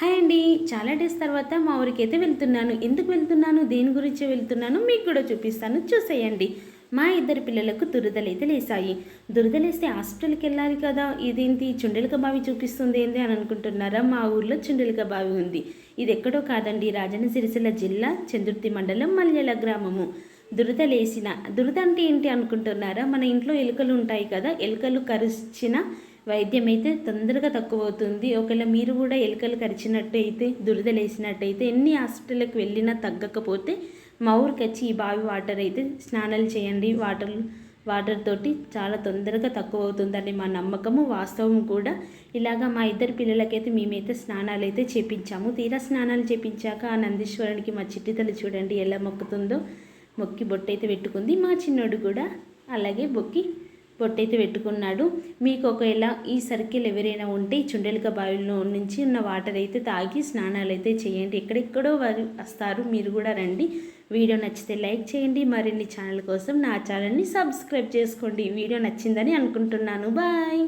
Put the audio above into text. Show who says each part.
Speaker 1: Hi అండి. చాలా days తర్వాత మా ఊరికి అయితే వెళ్తున్నాను. ఎందుకు వెళ్తున్నాను? దేని గురించి వెళ్తున్నాను? మీకు కూడా చూపిస్తాను. చూసేయండి. మా ఇద్దరు పిల్లలకు దురదలైతే లేసాయి దురదలేస్తే హాస్పిటల్కి వెళ్ళాలి కదా. ఇదేంటి? చుండెలక బావి చూపిస్తుంది ఏంటి అని అనుకుంటున్నారా? మా ఊర్లో చుండెలక బావి ఉంది. ఇది ఎక్కడో కాదండి. రాజన్న సిరిసిల్ల జిల్లా చంద్రుతి మండలం మల్యల గ్రామము. దురద లేసిన దురద అంటే ఏంటి అనుకుంటున్నారా? మన ఇంట్లో ఎలుకలు ఉంటాయి కదా. ఎలుకలు కరిచిన వైద్యం అయితే తొందరగా తక్కువ అవుతుంది ఒకవేళ మీరు కూడా ఎలుకలు కరిచినట్టు అయితే ఎన్ని హాస్పిటల్కి వెళ్ళినా తగ్గకపోతే మా ఊరికి వచ్చి ఈ బావి వాటర్ అయితే స్నానాలు చేయండి. వాటర్ వాటర్ తోటి చాలా తొందరగా తక్కువ అవుతుందని మా నమ్మకము వాస్తవం కూడా. ఇలాగా మా ఇద్దరు పిల్లలకైతే మేమైతే స్నానాలు అయితే చేపించాము. తీరా స్నానాలు చేపించాక ఆ నందీశ్వరునికి మా చిట్టితలు చూడండి ఎలా మొక్కుతుందో. మొక్కి బొట్టైతే పెట్టుకుంది. మా చిన్నోడు కూడా అలాగే బొక్కి పొట్టైతే పెట్టుకున్నాడు. మీకు ఒకవేళ ఈ సర్కిల్ ఎవరైనా ఉంటే చుండలిక బావిలో నుంచి ఉన్న వాటర్ అయితే తాగి స్నానాలు అయితే చేయండి. ఎక్కడెక్కడో వారు వస్తారు. మీరు కూడా రండి. వీడియో నచ్చితే లైక్ చేయండి. మరిన్ని ఛానల్ కోసం నా ఛానల్ని సబ్స్క్రైబ్ చేసుకోండి. వీడియో నచ్చిందని అనుకుంటున్నాను. బాయ్.